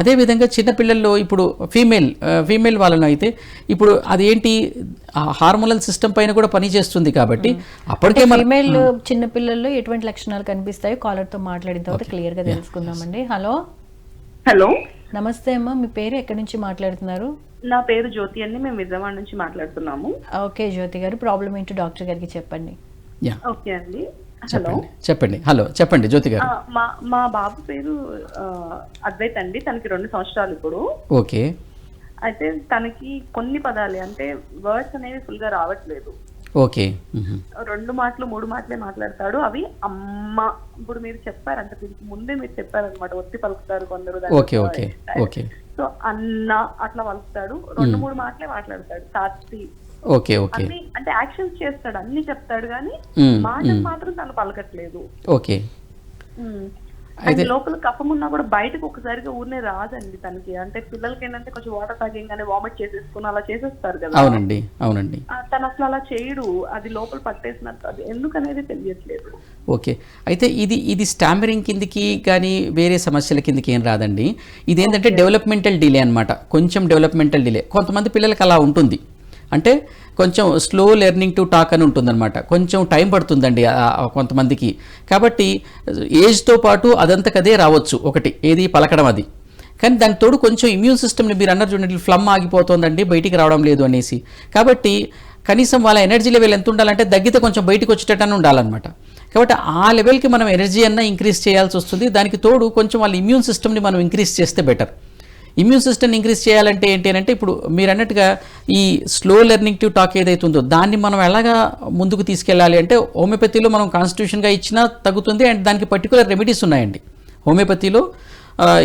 అదేవిధంగా చిన్నపిల్లల్లో ఇప్పుడు ఫీమేల్ ఫీమేల్ వాళ్ళను అయితే ఇప్పుడు అదేంటి హార్మోనల్ సిస్టమ్ పైన కూడా పనిచేస్తుంది కాబట్టి అప్పటికే ఫీమేల్ చిన్న పిల్లల్లో ఎటువంటి లక్షణాలు కనిపిస్తాయో కాలర్తో మాట్లాడిన తర్వాత క్లియర్గా తెలుసుకుందామండి. హలో. హలో. నమస్తే అమ్మా మీ పేరు ఎక్కడి నుంచి మాట్లాడుతున్నారు? నా పేరు జ్యోతి అండి మేము విజయవాడ నుంచి మాట్లాడుతున్నాము. ఓకే జ్యోతి గారు ప్రాబ్లం ఏంటో డాక్టర్ గారికి చెప్పండి. యా ఓకే అండి. హలో. చెప్పండి. హలో చెప్పండి జ్యోతి గారు. మా మా బాబు పేరు అద్వైత్ అండి. తనకి రెండు సంవత్సరాలు ఇప్పుడు. ఓకే. అయితే తనకి కొన్ని పదాలే అంటే వర్డ్స్ అనేవి ఫుల్గా రావట్లేదు. ఓకే. రెండు మాటలు మూడు మాటలే మాట్లాడతాడు. అవి అమ్మ. ఇప్పుడు మీరు చెప్పారు అంటే దీనికి ముందే మీరు చెప్పారనమాట ఒత్తి పలుకుతారు కొందరు ఓకే ఓకే ఓకే. సో అన్న అట్లా పలుకుతాడు రెండు మూడు మాటలే మాట్లాడతాడు. తాతి ఓకే ఓకే. అన్ని అంటే యాక్షన్స్ చేస్తాడు. అన్ని చెప్తాడు కానీ మాటలు మాత్రం పలకట్లేదు. ఓకే. అయితే- లోపల కఫం ఉన్నా కూడా బయటకు ఒకసారిగా ఊరినే రాదండి తనకి. అంటే పిల్లలకి ఏంటంటే కొంచెం వాటర్ తాగంగానే వామిట్ చేసేసుకుని అలా చేసేస్తారు కదా. అవునండి అవునండి. తను అసలు అలా చేయడు. అది లోపల పట్టేసినట్టు అది ఎందుకనేది తెలియట్లేదు. ఓకే. అయితే ఇది ఇది స్టామరింగ్ కిందికి కానీ వేరే సమస్యల కిందికి ఏం రాదండి. ఇది ఏంటంటే డెవలప్మెంటల్ డిలే అన్నమాట. కొంచెం డెవలప్మెంటల్ డిలే. కొంతమంది పిల్లలకి అలా ఉంటుంది. అంటే కొంచెం స్లో లెర్నింగ్ టు టాక్ అని ఉంటుందన్నమాట. కొంచెం టైం పడుతుందండి కొంతమందికి. కాబట్టి ఏజ్తో పాటు అదంతకదే రావచ్చు ఒకటి. ఏది? పలకడం అది. కానీ దానికి తోడు కొంచెం ఇమ్యూన్ సిస్టమ్ని మీరు అన్నారు చూడండి ఫ్లమ్ ఆగిపోతుందండి బయటికి రావడం లేదు అనేసి. కాబట్టి కనీసం వాళ్ళ ఎనర్జీ లెవెల్ ఎంత ఉండాలంటే దగ్గితే కొంచెం బయటకు వచ్చేటట్టు ఉండాలన్నమాట. కాబట్టి ఆ లెవెల్కి మనం ఎనర్జీ అన్న ఇంక్రీజ్ చేయాల్సి వస్తుంది. దానికి తోడు కొంచెం వాళ్ళ ఇమ్యూన్ సిస్టమ్ని మనం ఇంక్రీజ్ చేస్తే బెటర్ ఇమ్యూన్ సిస్టమ్ ఇంక్రీజ్ చేయాలంటే ఏంటి అంటే ఇప్పుడు మీరు అన్నట్టుగా ఈ స్లో లెర్నింగ్ టు టాక్ ఏదైతే ఉందో దాన్ని మనం ఎలాగా ముందుకు తీసుకెళ్ళాలి అంటే హోమియోపతిలో మనం కాన్స్టిట్యూషన్గా ఇచ్చినా తగ్గుతుంది అండ్ దానికి పర్టికులర్ రెమెడీస్ ఉన్నాయండి. హోమియోపతిలో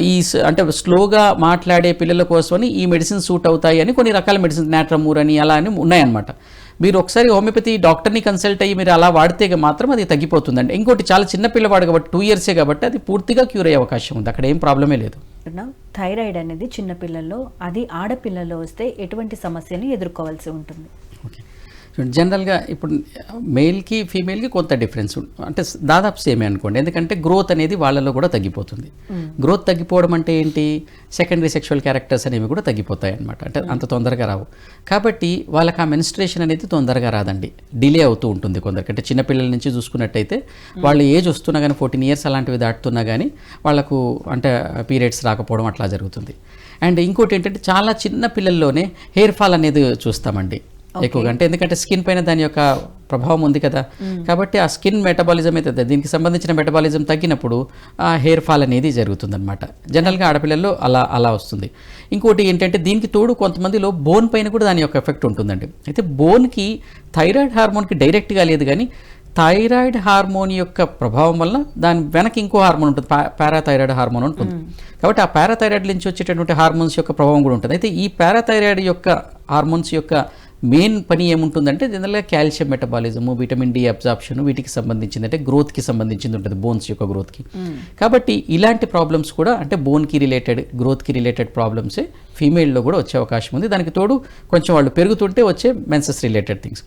ఈ అంటే స్లోగా మాట్లాడే పిల్లల కోసమని ఈ మెడిసిన్ సూట్ అవుతాయి అని కొన్ని రకాల మెడిసిన్స్ నాట్రమూర్ అని అలా అని ఉన్నాయన్నమాట. మీరు ఒకసారి హోమియోపతి డాక్టర్ని కన్సల్ట్ అయ్యి మీరు అలా వాడితే మాత్రం అది తగ్గిపోతుందండి. ఇంకోటి చాలా చిన్న పిల్లవాడు కాబట్టి టూ ఇయర్సే కాబట్టి అది పూర్తిగా క్యూర్ అయ్యే అవకాశం ఉంది. అక్కడ ఏం ప్రాబ్లమే లేదు. థైరాయిడ్ అనేది చిన్నపిల్లల్లో అది ఆడపిల్లల్లో వస్తే ఎటువంటి సమస్యని ఎదుర్కోవాల్సి ఉంటుంది? చూడండి జనరల్గా ఇప్పుడు మేల్కి ఫీమేల్కి కొంత డిఫరెన్స్ అంటే దాదాపు సేమే అనుకోండి. ఎందుకంటే గ్రోత్ అనేది వాళ్ళలో కూడా తగ్గిపోతుంది. గ్రోత్ తగ్గిపోవడం అంటే ఏంటి? సెకండరీ సెక్షువల్ క్యారెక్టర్స్ అనేవి కూడా తగ్గిపోతాయి అనమాట అంటే అంత తొందరగా రావు. కాబట్టి వాళ్ళకి ఆ మెన్స్ట్రేషన్ అనేది తొందరగా రాదండి. డిలే అవుతూ ఉంటుంది కొందరికి. అంటే చిన్నపిల్లల నుంచి చూసుకున్నట్టయితే వాళ్ళ ఏజ్ వస్తున్నా కానీ ఫోర్టీన్ ఇయర్స్ అలాంటివి దాటుతున్నా కానీ వాళ్ళకు అంటే పీరియడ్స్ రాకపోవడం అట్లా జరుగుతుంది. అండ్ ఇంకోటి ఏంటంటే చాలా చిన్న పిల్లల్లోనే హెయిర్ ఫాల్ అనేది చూస్తామండి. ఎక్కువగా. అంటే ఎందుకంటే స్కిన్ పైన దాని యొక్క ప్రభావం ఉంది కదా. కాబట్టి ఆ స్కిన్ మెటబాలిజం అయితే దీనికి సంబంధించిన మెటబాలిజం తగ్గినప్పుడు ఆ హెయిర్ ఫాల్ అనేది జరుగుతుందన్నమాట. జనరల్గా ఆడపిల్లల్లో అలా అలా వస్తుంది. ఇంకోటి ఏంటంటే దీనికి తోడు కొంతమందిలో బోన్ పైన కూడా దాని యొక్క ఎఫెక్ట్ ఉంటుందండి. అయితే బోన్కి థైరాయిడ్ హార్మోన్కి డైరెక్ట్గా లేదు కానీ థైరాయిడ్ హార్మోన్ యొక్క ప్రభావం వల్ల దాని వెనక ఇంకో హార్మోన్ ఉంటుంది పారాథైరాయిడ్ హార్మోన్ ఉంటుంది కాబట్టి ఆ పారాథైరాయిడ్ నుంచి వచ్చేటటువంటి హార్మోన్స్ యొక్క ప్రభావం కూడా ఉంటుంది. అయితే ఈ పారాథైరాయిడ్ యొక్క హార్మోన్స్ యొక్క మెయిన్ పని ఏముంటుందంటే జనరల్గా calcium metabolism vitamin D absorption వీటికి సంబంధించింది అంటే గ్రోత్కి సంబంధించింది ఉంటుంది బోన్స్ యొక్క గ్రోత్కి. కాబట్టి ఇలాంటి ప్రాబ్లమ్స్ కూడా అంటే బోన్కి రిలేటెడ్ గ్రోత్కి రిలేటెడ్ ప్రాబ్లమ్సే ఫీమేల్లో కూడా వచ్చే అవకాశం ఉంది. దానికి తోడు కొంచెం వాళ్ళు పెరుగుతుంటే వచ్చే మెన్సెస్ రిలేటెడ్ థింగ్స్.